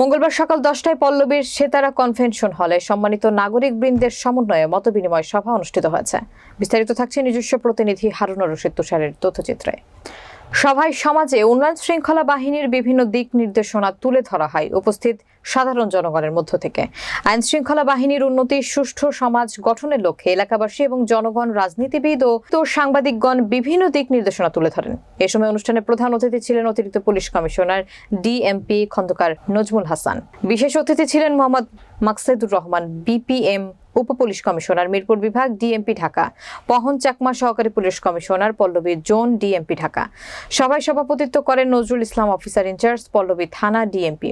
মঙ্গলবার সকাল দশটায় পল্লবীর সেতারা কনভেনশন হলে সম্মানিত নাগরিক বৃন্দের সমন্বয়ে মতবিনিময় সভা অনুষ্ঠিত হয়েছে। বিস্তারিত থাকছে নিজস্ব প্রতিনিধি হারুন রশিদ তুষারের তথ্যচিত্রে। সভায় সমাজে উন্নয়ন শৃঙ্খলা বাহিনীর বিভিন্ন দিক নির্দেশনা তুলে ধরা হয়। উপস্থিত সাধারণ জনগণের মধ্য থেকে। আইন শৃঙ্খলা বাহিনীর উন্নতি, সুষ্ঠু সমাজ গঠনের লক্ষ্যে এলাকাবাসী এবং জনগণ, রাজনীতিবিদ ও তো সাংবাদিকগণ বিভিন্ন দিক নির্দেশনা তুলে ধরেন। এ সময় অনুষ্ঠানে প্রধান অতিথি ছিলেন অতিরিক্ত police commissioner DMP Khandakar Nazmul Hasan. বিশেষ অতিথি ছিলেন মোহাম্মদ মাকসেদুর রহমান, বিপিএম উপ পুলিশ কমিশনার মিরপুর বিভাগ, ডিএমপি ঢাকা। পহন চাকমা সহকারী police commissioner Pallabi zone, DMP Dhaka. সভায় সভাপতিত্ব করেন Nazrul Islam officer in charge Pallabi থানা, ডিএমপি।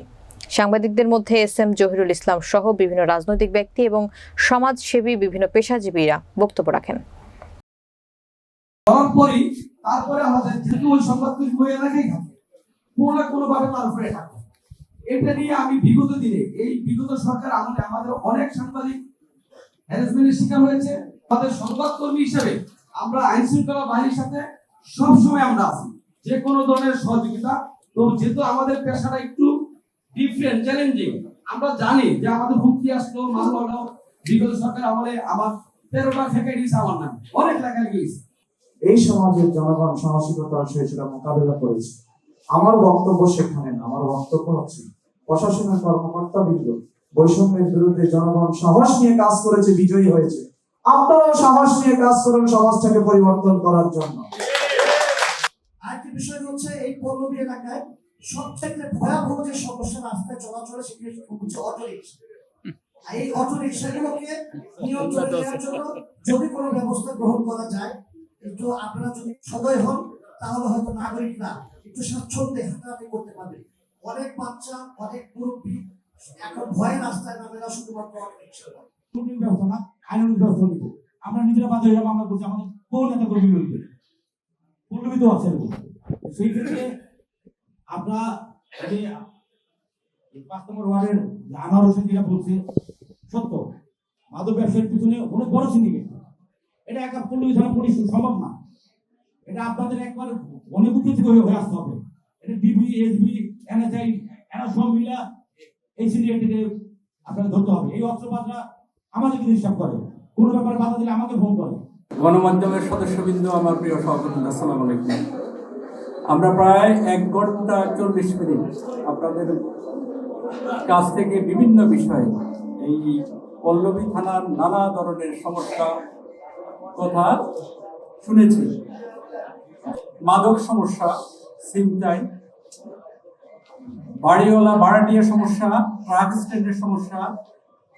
সাংবাদিকদের মধ্যে এস এম জহিরুল ইসলাম সহ বিভিন্ন রাজনৈতিক ব্যক্তি এবং সমাজসেবী, বিভিন্ন পেশাজীবীরা বক্তব্য রাখেন। এটা নিয়ে আমি বিগত দিনে, এই বিগত সরকার আমাদের অনেক সাংবাদিক হ্যারাসমেন্টের শিকার হয়েছে। আমাদের সংবাদকর্মী হিসেবে আমরা আইন শৃঙ্খলা বাহিনীর সাথে সবসময় আমরা আছি। যে কোনো ধরনের সহযোগিতা। তো যেহেতু আমাদের পেশাটা একটু ডিফারেন্ট চ্যালেঞ্জিং আমরা জানি যে আমাদের হুমকি আসলো মামলা হলো বিগত সরকার আমলে আমার তেরোটা থেকে দিয়েছে আমার নাম অনেক লেখা গিয়েছে এই সমাজের জনগণ সাহসিকতার সেটা মোকাবেলা করেছে। আমার বক্তব্য সেখানে না, আমার বক্তব্য হচ্ছে প্রশাসনের কর্মকর্তা বৃন্দ বৈষম্যের বিরুদ্ধে জনগণ সাহস নিয়ে কাজ করেছে বিজয়ী হয়েছে। আপনারাও সাহস নিয়ে কাজ করুন সমাজটাকে পরিবর্তন করার জন্য। আরেকটি বিষয় হচ্ছে এই পল্লবী এলাকায় ভয়াবহ যে সমস্যা রাস্তায় চলাচলে সেটি হচ্ছে অটো রিক্সা এই অটো রিক্সাগুলোকে নিয়ন্ত্রণ দেওয়ার জন্য যদি কোনো ব্যবস্থা গ্রহণ করা যায় একটু আপনারা যদি সদয় হন তাহলে হয়তো নাগরিকরা একটু স্বাচ্ছন্দ্যে হাঁটাহাঁটি করতে পারবে। অনেক বাচ্চা অনেক মুরব্বী এখন ভয়ে রাস্তায় নামে না শুধুমাত্র কর্মীর ব্যবস্থা আমরা নিজেরা বাধ্য হয়ে মামলা করছি, আমাদের বহু নেতা কর্মী রয়েছে পল্লবিত আছে সেই ক্ষেত্রে আমরা যে পাঁচ নম্বর ওয়ার্ডের যে হোসেন যেটা বলছে, সত্য। মাদক ব্যবসার পিছনে অনেক বড় সিন্ডিকেট এটা একা পল্লবী থানা পুলিশ সম্ভব না। এটা আপনাদের একবার অনেক থেকে হয়ে হয়ে আসতে হবে। এটা ডিবি, এসবি, এনএসআই, এরা সব মিলা এই সিন্ডিকেটকে আপনাকে ধরতে হবে। এই অস্ত্রপাতরা আমাদেরকে ডিস্টার্ব করে। কোনো ব্যাপারে বাধা দিলে আমাকে ফোন করে। গণমাধ্যমের সদস্যবৃন্দ, আমার প্রিয় সহকর্মী আসসালামু আলাইকুম। আমরা প্রায় এক ঘণ্টা চল্লিশ মিনিট আপনাদের কাছ থেকে বিভিন্ন বিষয়ে এই পল্লবী থানার নানা ধরনের সমস্যা কথা শুনেছি। মাদক সমস্যা ছিনতাই বাড়িওয়ালা ভাড়াটিয়া সমস্যা, ট্রাক স্ট্যান্ডের সমস্যা,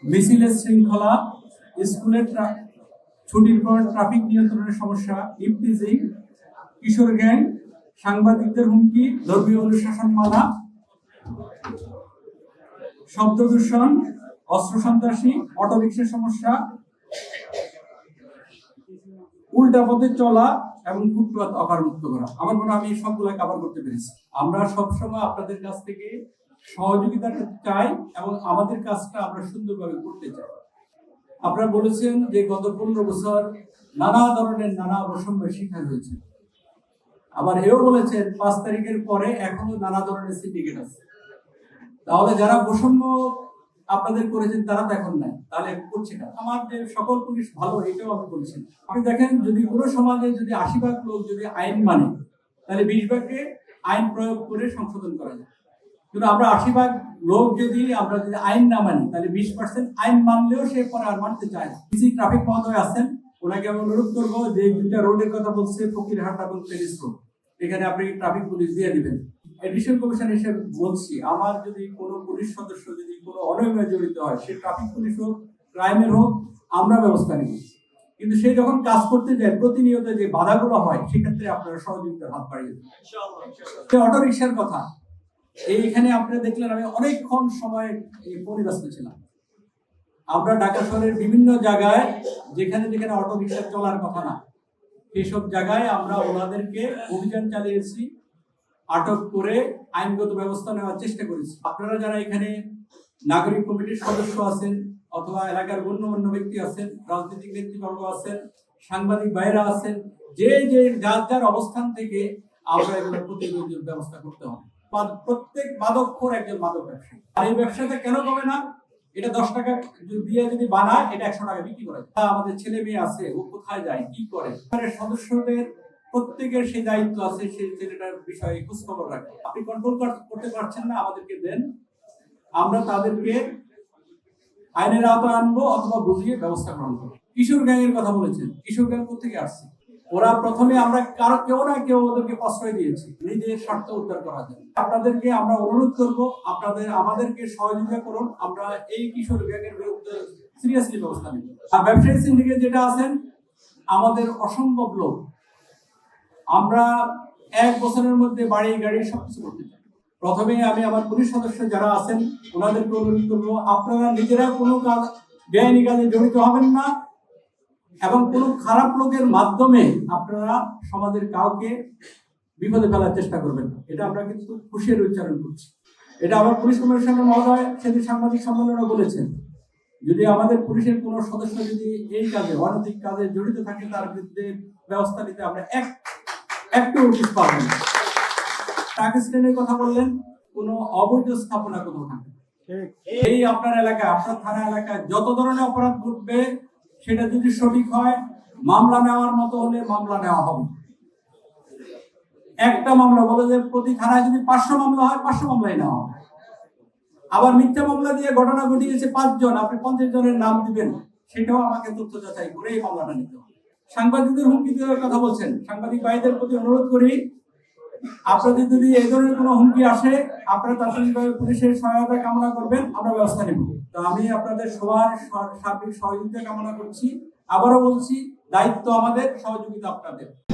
মিছিলের শৃঙ্খলা, স্কুলের ট্রা- ছুটির পর ট্রাফিক নিয়ন্ত্রণের সমস্যা ইফটিজিং কিশোর গ্যাং, সাংবাদিকদের হুমকি, ধর্মীয় অনুশাসন মানা শব্দ দূষণ, অস্ত্র সন্ত্রাসী অটোরিক্সার সমস্যা, উল্টা পথে চলা এবং ফুটপাত অকারমুক্ত করা। আমার মনে আমি সবগুলো কভার করতে পেরেছি। আমরা সবসময় আপনাদের কাছ থেকে সহযোগিতা চাই এবং আমাদের কাজটা আমরা সুন্দরভাবে করতে চাই। আপনারা বলেছেন যে গত পনেরো বছর নানা ধরনের নানা অবসম্যের শিকার হয়েছে। আবার এও বলেছেন পাঁচ তারিখের পরে এখনও নানা ধরনের সিন্ডিকেট আছে। তাহলে যারা বৈষম্য আপনাদের করেছেন তারা তো এখন নাই, তাহলে করছে না আমার যে সকল পুলিশ ভালো, এটাও আমি বলছি আপনি দেখেন, যদি কোনো সমাজে যদি আশি ভাগ লোক যদি আইন মানে তাহলে বিশ ভাগকে আইন প্রয়োগ করে সংশোধন করা যায়। কিন্তু আমরা আশি ভাগ লোক যদি আমরা যদি আইন না মানি, তাহলে বিশ পার্সেন্ট আইন মানলেও সে পরে আর মানতে চায় না। কিছু ট্রাফিক মহোদয় আছেন, ওনাকে আমি অনুরোধ করব যে দুইটা রোডের কথা বলছে, ফকিরহাট এবং প্যারিস রোড এখানে আপনি ট্রাফিক পুলিশ দিয়ে দিবেন এডিশন কমিশন হিসেবে বলছি, আমার যদি কোনো পুলিশ সদস্য যদি কোনো অনিয়মে জড়িত হয়, সে ট্রাফিক পুলিশ হোক ক্রাইমের হোক, আমরা ব্যবস্থা নিব। কিন্তু সে যখন কাজ করতে যায় প্রতিনিয়ত যে বাধাগুলো হয় সেক্ষেত্রে আপনারা সহযোগিতার হাত বাড়িয়ে দেবেন অটো রিক্সার কথা এইখানে আপনারা দেখলেন আমি অনেকক্ষণ সময় পরিব্যস্ত ছিলাম। আমরা ঢাকা শহরের বিভিন্ন জায়গায় যেখানে যেখানে অটো রিক্সা চলার কথা না সেসব জায়গায় আমরা ওনাদেরকে অভিযান চালিয়েছি আটক করে আইনগত ব্যবস্থা নেওয়ার চেষ্টা করেছি। আপনারা যারা এখানে নাগরিক কমিটির সদস্য আছেন অথবা এলাকার গণ্যমান্য ব্যক্তি আছেন, রাজনৈতিক নেতৃবর্গ আছেন, সাংবাদিক ভাইরা আছেন, যে যে যার যার অবস্থান থেকে আমরা এগুলোর প্রতিরোধের ব্যবস্থা করতে হবে। প্রত্যেক মাদকখোর একজন মাদক ব্যবসায়ী। আর এই ব্যবসাটা কেন কমে না? এটা দশ টাকা দিয়ে যদি বানায়, এটা একশো টাকা বিক্রি করে। তা আমাদের ছেলে মেয়ে আছে, ও কোথায় যায়, কি করে? সদস্যদের প্রত্যেকের সেই দায়িত্ব আছে, সেই ছেলেটার বিষয়ে খোঁজ খবর রাখে আপনি কন্ট্রোল করতে পারছেন না, আমাদেরকে দেন। আমরা তাদেরকে আইনের আওতায় আনব অথবা বুঝিয়ে ব্যবস্থা গ্রহণ করব। কিশোর গ্যাংয়ের কথা বলেছেন। কিশোর গ্যাং থেকে আসছে? ওরা প্রথমে আমরা কারও কেউ না কেউ ওদেরকে প্রশ্রয় দিয়েছি। নিজের স্বার্থ উদ্ধার করা যায় আপনাদেরকে আমরা অনুরোধ করব, আপনাদের, আমাদেরকে সহযোগিতা করুন। আমরা এই কিশোর গ্যাংয়ের বিরুদ্ধে সিরিয়াসলি ব্যবস্থা নিব। আর ব্যবসায়ী সিন্ডিকেট যেটা আছেন, আমাদের অসম্ভব লোক। আমরা এক বছরের মধ্যে বাড়ি, গাড়ি সবকিছু করতে চাই। প্রথমে আমি আমার পুলিশ সদস্য যারা আছেন, ওনাদেরকে অনুরোধ করব, আপনারা নিজেরা কোনো কাজ, বেআইনি কাজে জড়িত হবেন না এবং কোনো খারাপ লোকের মাধ্যমে আপনারা সমাজের কাউকে বিপদে ফেলার চেষ্টা করবেন না। এটা আমরা কিন্তু খুশির উচ্চারণ করছি। এটা আমার পুলিশ কমিশনার মহোদয় সেদিন সাংবাদিক সম্মেলনে বলেছেন, যদি আমাদের পুলিশের কোনো সদস্য যদি এই কাজে, অনৈতিক কাজে জড়িত থাকে, তার বিরুদ্ধে ব্যবস্থা নিতে আমরা এক একটু উচিত পাবেন পাকিস্তানের কথা বললেন কোনো অবৈধ স্থাপনা কোথাও এই আপনার এলাকায় আপনার থানা এলাকায় যত ধরনের অপরাধ ঘটবে সেটা যদি সঠিক হয় মামলা নেওয়ার মতো হলে মামলা নেওয়া হবে। একটা মামলা বলে যে প্রতি থানায় যদি পাঁচশো মামলা হয় পাঁচশো মামলাই নেওয়া হবে। আবার মিথ্যা মামলা দিয়ে ঘটনা ঘটিয়েছে পাঁচজন আপনি পঞ্চাশ জনের নাম দিবেন সেটাও আমাকে তথ্য যাচাই করে এই মামলাটা নিতে হবে। সাংবাদিকদের হুমকি দেওয়ার কথা বলছেন। সাংবাদিক ভাইদের প্রতি অনুরোধ করি আপনাদের যদি এই ধরনের কোনো হুমকি আসে, আপনারা তাৎক্ষণিকভাবে পুলিশের সহায়তা কামনা করবেন, আমরা ব্যবস্থা নেব। তো আমি আপনাদের সবার সার্বিক সহযোগিতা কামনা করছি। আবারও বলছি, দায়িত্ব আমাদের, সহযোগিতা আপনাদের।